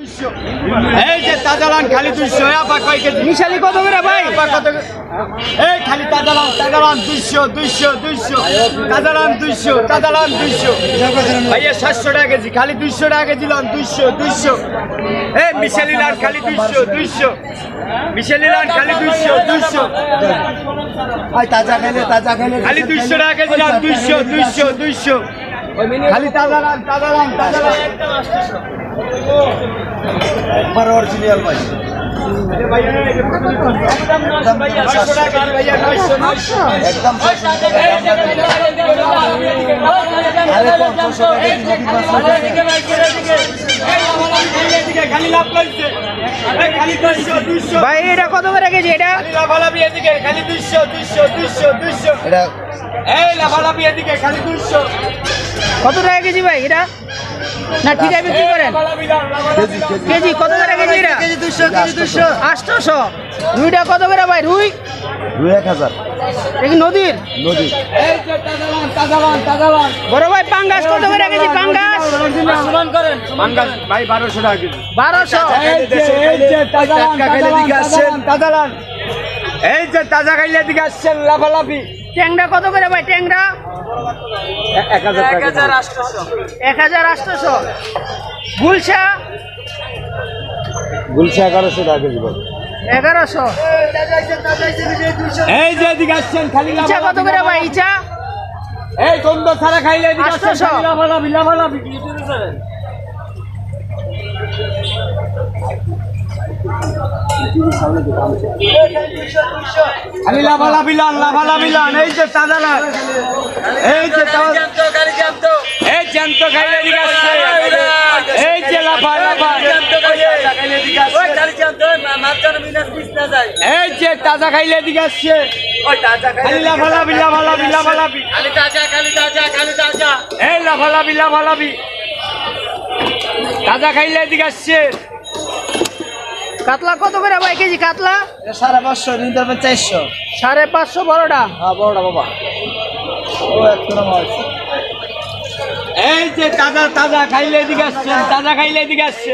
এই যে তাজালান খালি দুইশো মিশালি কত করে ভাই? এই খালি তাজালান তাজালান দুইশো দুইশো দুইশো। তাজালান দুইশো তাজালান দুইশো। ভাইয়া সাতশো টাকা কেজি খালি দুইশো টাকা কেজি লান দুইশো দুইশো। এই মিশালি লান খালি দুইশো দুইশো। মিশালি লান খালি দুইশো দুইশো। তাজা খেলে তাজা খেলে খালি দুইশো টাকা কেজি লান দুইশো দুইশো দুইশো। খালি একবার অরিজিনাল ভাই নয়শো টাকা কেজি ভাইয়া নয়শো নয়শো একদম আরে পঞ্চাশশো টাকা কেজি নদীর মাছ খালি লাভ লাগছে খালি দুইশো দুইশো ভাই এটা কত করে কেজি এটা? খালি দুইশো দুইশো দুইশো এটা এই লাভালাভি এদিকে খালি দুইশো। কত টাকা কেজি ভাই এটা? না ঠিক আছে বিক্রি করেন। কেজি কত করে কেজি এটা? কেজি দুশো কেজি দুশো আটশোশো। রুইটা কত করে ভাই রুই? এক হাজার। দেখি নদীর? এই যে তাজালান তাজালান তাজালান বড় ভাই পাঙ্গাস কত করে কেজি পাঙ্গাস? পাঙ্গাস ভাই বারোশো টাকা কেজি। বারোশো। এই যে এই যে তাজালান তাজালান তাজালান। এই যে তাজা খাইলে দিকে আসছেন লাভালাভি ট্যাংরা কত করে ভাই ট্যাংরা? এক হাজার কেজি। এক হাজার আটশোশো। গুলশা? গুলশা এগারোশো টাকা কেজি এগারোশো। এই যে এদিকে আসছেন খালি ইচা কত করে ভাই ইচা? এই গন্ধ ছাড়া খাইলে এদিকে আসছেন আটশোশো। লাভালাভি লাভালাভি খালি লাভালাভি লান লাভালাভি লান এই যে তাজা লান এই যে এই জ্যান্ত খাইলে এদিকে আসছে। এই যে লাফা লাফা। এই যে তাজা খাইলে এদিকে আসছে। খালি লাভালাভি লাভালাভি লাভালাভি। এই লাভালাভি তাজা খাইলে এদিকে আসছে। কাতলা কত করে ভাই কেজি কাতলা? সাড়ে পাঁচশো নিতে হবে চারশো। সাড়ে পাঁচশো বড়টা? হ্যাঁ বড়টা বাবা। ও এক এই যে তাজা তাজা খাইলে এদিকে আসছেন তাজা খাইলে এদিকে আসছে